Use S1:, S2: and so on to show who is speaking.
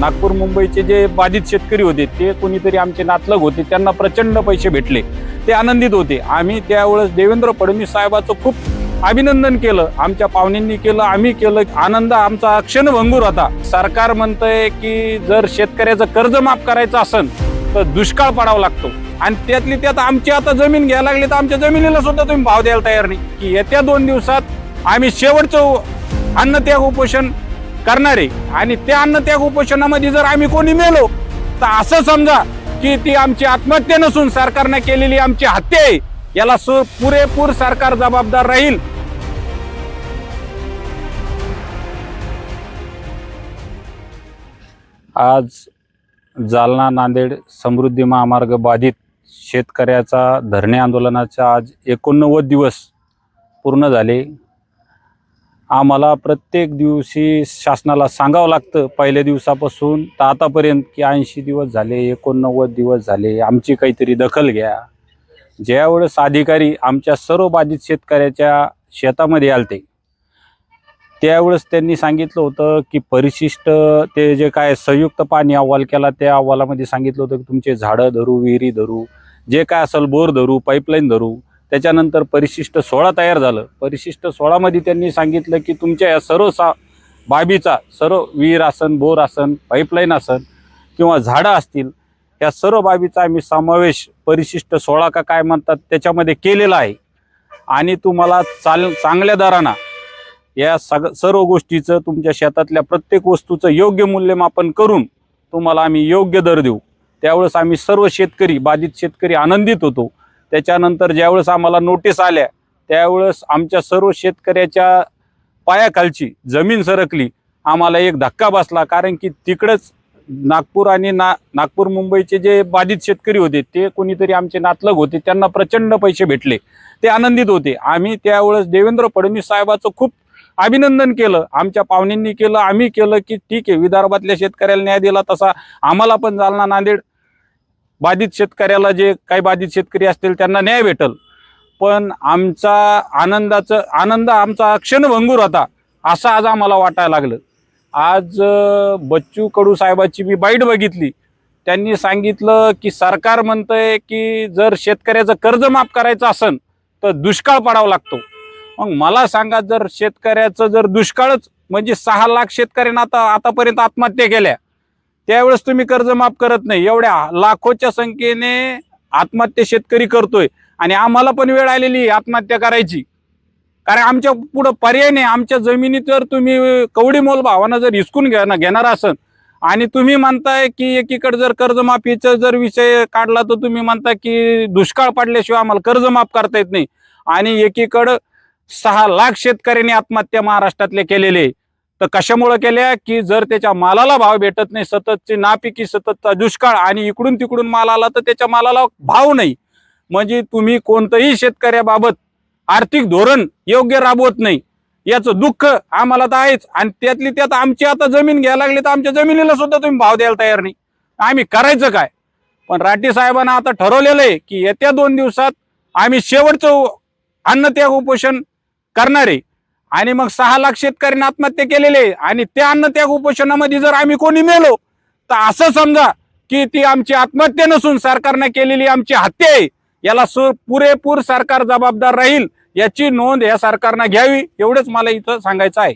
S1: नागपूर मुंबईचे जे बाधित शेतकरी होते ते कोणीतरी आमचे नातलग होते त्यांना प्रचंड पैसे भेटले. ते आनंदित होते. आम्ही त्यावेळेस देवेंद्र फडणवीस साहेबाचं खूप अभिनंदन केलं आमच्या पाहुण्यांनी केलं आम्ही केलं. आनंद आमचा क्षणभंगूर होता. सरकार म्हणतंय की जर शेतकऱ्याचं कर्ज माफ करायचं असेल तर दुष्काळ पडावा लागतो. आणि त्यातली त्यात आमची आता जमीन घ्यायला लागली तर आमच्या जमिनीला सुद्धा तुम्ही भाव द्यायला तयार नाही. की येत्या दोन दिवसात आम्ही शेवटचं अन्नत्याग उपोषण करणार. आहे आणि त्या अन्नत्याग उपोषणामध्ये जर आम्ही कोणी मेलो तर असं समजा की ती आमची आत्महत्या नसून सरकारने केलेली आमची हत्या आहे याला पुरेपूर सरकार जबाबदार राहील. आज जालना नांदेड समृद्धी महामार्ग बाधित शेतकऱ्याचा धरणे आंदोलनाचा आज एकोणनव्वद दिवस पूर्ण झाले. आम्हाला प्रत्येक दिवशी शासनाला सांगावं लागतं पहिल्या दिवसापासून तर आतापर्यंत की ऐंशी दिवस झाले एकोणनव्वद दिवस झाले आमची काहीतरी दखल घ्या. ज्यावेळेस अधिकारी आमच्या सर्व बाधित शेतकऱ्याच्या शेतामध्ये आलते त्यावेळेस त्यांनी सांगितलं होतं की परिशिष्ट ते जे काय संयुक्त पाणी अहवाल केला त्या अहवालामध्ये सांगितलं होतं की तुमचे झाडं धरू विहिरी धरू जे काय असेल बोर धरू पाईपलाईन धरू त्याच्यानंतर परिशिष्ट सोळा तयार झालं. परिशिष्ट सोळामध्ये त्यांनी सांगितलं की तुमच्या या सर्व सा बाबीचा सर्व विहीर आसन बोर आसन पाईपलाईन आसन किंवा झाडं असतील या सर्व बाबीचा आम्ही समावेश परिशिष्ट सोळा का काय म्हणतात त्याच्यामध्ये केलेला आहे. आणि तुम्हाला चाल चांगल्या दरानं या सग सर्व गोष्टीचं तुमच्या शेतातल्या प्रत्येक वस्तूचं योग्य मूल्यमापन करून तुम्हाला आम्ही योग्य दर देऊ. त्यावेळेस आम्ही सर्व शेतकरी बाधित शेतकरी आनंदित होतो. त्याच्यानंतर ज्यावेळेस आम्हाला नोटीस आल्या त्यावेळेस आमच्या सर्व शेतकऱ्याच्या पायाखालची जमीन सरकली. आम्हाला एक धक्का बसला कारण की तिकडंच नागपूर आणि ना नागपूर मुंबईचे जे बाधित शेतकरी होते ते कोणीतरी आमचे नातलग होते त्यांना प्रचंड पैसे भेटले. ते आनंदित होते. आम्ही त्यावेळेस देवेंद्र फडणवीस साहेबाचं खूप अभिनंदन केलं. आमच्या पाहुण्यांनी केलं आम्ही केलं की ठीक आहे विदर्भातल्या शेतकऱ्याला न्याय दिला तसा आम्हाला पण जालना नांदेड बाधित शेतकऱ्याला जे काही बाधित शेतकरी असतील त्यांना न्याय भेटल. पण आमचा आनंदाचं आनंद आमचा क्षणभंगूर होता असं आज आम्हाला वाटायला लागलं. आज बच्चू कडू साहेबाची मी बाईट बघितली. त्यांनी सांगितलं की सरकार म्हणतंय की जर शेतकऱ्याचं कर्ज माफ करायचं असेल तर दुष्काळ पडावा लागतो. मग मला सांगा जर शेतकऱ्याचं जर दुष्काळच म्हणजे सहा लाख शेतकऱ्यांना आता आतापर्यंत आत्महत्या केल्या त्यावेळेस तुम्ही कर्ज माफ करत नाही. एवढ्या लाखोच्या संख्येने आत्महत्या शेतकरी करतोय. आणि आम्हाला पण वेळ आलेली आहे आत्महत्या करायची. कारण आमच्या पुढं पर्याय नाही. आमच्या जमिनीत जर तुम्ही कवडी मोल भावानं जर हिसकून घेणार घेणार असन. आणि तुम्ही म्हणताय की एकीकडे जर कर्जमाफीचा जर विषय काढला तर तुम्ही म्हणता की दुष्काळ पडल्याशिवाय आम्हाला कर्ज माफ करता येत नाही. आणि एकीकडं सहा लाख शेतकऱ्यांनी आत्महत्या महाराष्ट्रातले केलेले आहे. तर कशामुळे केल्या की जर त्याच्या मालाला भाव भेटत नाही सततची नापिकी सततचा दुष्काळ आणि इकडून तिकडून माल आला तर त्याच्या मालाला भाव नाही. म्हणजे तुम्ही कोणतंही शेतकऱ्याबाबत आर्थिक धोरण योग्य राबवत नाही. याचं दुःख आम्हाला तर आहेच. आणि त्यातली त्यात आमची आता जमीन घ्यायला लागली तर आमच्या जमिनीला सुद्धा तुम्ही भाव द्यायला तयार नाही. आम्ही करायचं काय? पण राठी साहेबांना आता ठरवलेलं आहे की येत्या दोन दिवसात आम्ही शेवटचं अन्नत्याग उपोषण करणार आहे. आणि मग सहा लाख शेतकऱ्यांनी आत्महत्या केलेले आहे. आणि त्या अन्नत्याग उपोषणामध्ये जर आम्ही कोणी मेलो तर असं समजा की ती आमची आत्महत्या नसून सरकारने केलेली आमची हत्या आहे याला सु पुरेपूर सरकार जबाबदार राहील याची नोंद या सरकारनं घ्यावी एवढंच मला इथं सांगायचं आहे.